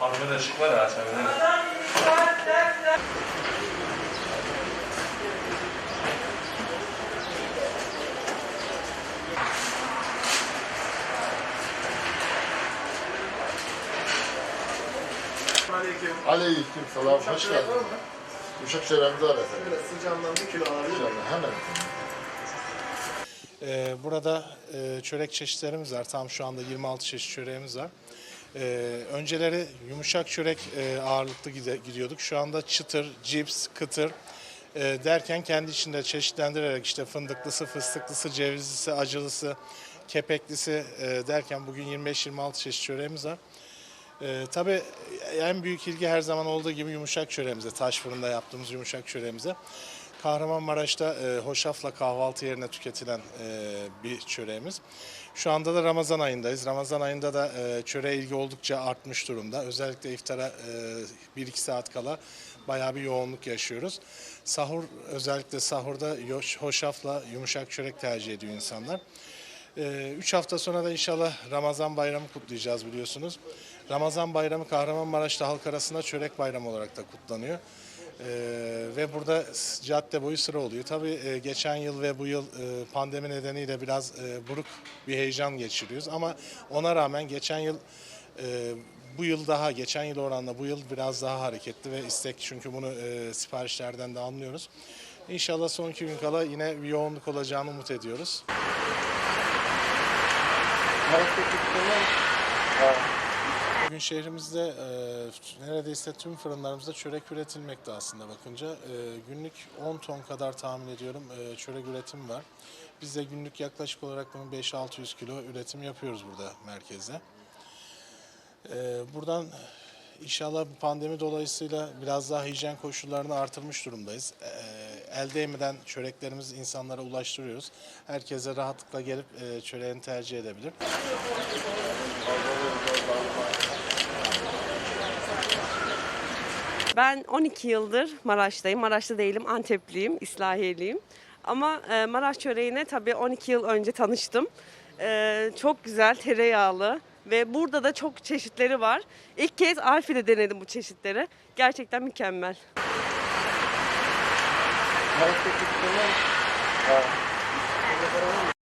Ahmet Işık var ha sen. Aleyküm. Aleyküm selam, hoş geldin. Uşak şerefimizi var efendim. Biraz sıcağından bir kilo alabilir miyim? İnşallah hemen. Ee, Burada e, çörek çeşitlerimiz var. Tam şu anda 26 çeşit çöreğimiz var. Ee, Önceleri yumuşak çörek e, ağırlıklı gidiyorduk. Şu anda çıtır, cips, kıtır e, derken kendi içinde çeşitlendirerek işte fındıklısı, fıstıklısı, cevizlisi, acılısı, kepeklisi e, derken bugün 25-26 çeşit çöreğimiz var. Ee, tabii en büyük ilgi her zaman olduğu gibi yumuşak çöreğimize, taş fırında yaptığımız yumuşak çöreğimize. Kahramanmaraş'ta e, hoşafla kahvaltı yerine tüketilen e, bir çöreğimiz. Şu anda da Ramazan ayındayız. Ramazan ayında da e, çöreğe ilgi oldukça artmış durumda. Özellikle iftara e, 1-2 saat kala bayağı bir yoğunluk yaşıyoruz. Sahur özellikle sahurda hoşafla yumuşak çörek tercih ediyor insanlar. 3 hafta sonra da inşallah Ramazan bayramı kutlayacağız biliyorsunuz. Ramazan bayramı Kahramanmaraş'ta halk arasında çörek bayramı olarak da kutlanıyor. Ee, ve burada cadde boyu sıra oluyor. Tabii e, geçen yıl ve bu yıl e, pandemi nedeniyle biraz e, buruk bir heyecan geçiriyoruz. Ama ona rağmen geçen yıl e, bu yıl daha, geçen yıl oranla bu yıl biraz daha hareketli ve istek çünkü bunu e, siparişlerden de anlıyoruz. İnşallah son iki gün kala yine bir yoğunluk olacağını umut ediyoruz. Bugün şehrimizde e, neredeyse tüm fırınlarımızda çörek üretilmekte aslında bakınca. E, günlük 10 ton kadar tahmin ediyorum e, çörek üretimi var. Biz de günlük yaklaşık olarak bunun 5-600 kilo üretim yapıyoruz burada merkezde. E, buradan inşallah pandemi dolayısıyla biraz daha hijyen koşullarını artırmış durumdayız. E, el değmeden çöreklerimizi insanlara ulaştırıyoruz. Herkese rahatlıkla gelip e, çöreğini tercih edebilir. Ben 12 yıldır Maraş'tayım. Maraş'ta değilim, Antepliyim, İslahiyeliyim. Ama e, Maraş çöreğine tabii 12 yıl önce tanıştım. E, çok güzel, tereyağlı ve burada da çok çeşitleri var. İlk kez Arfi'de denedim bu çeşitleri. Gerçekten mükemmel. Harap ko ito na. Eh. Ah.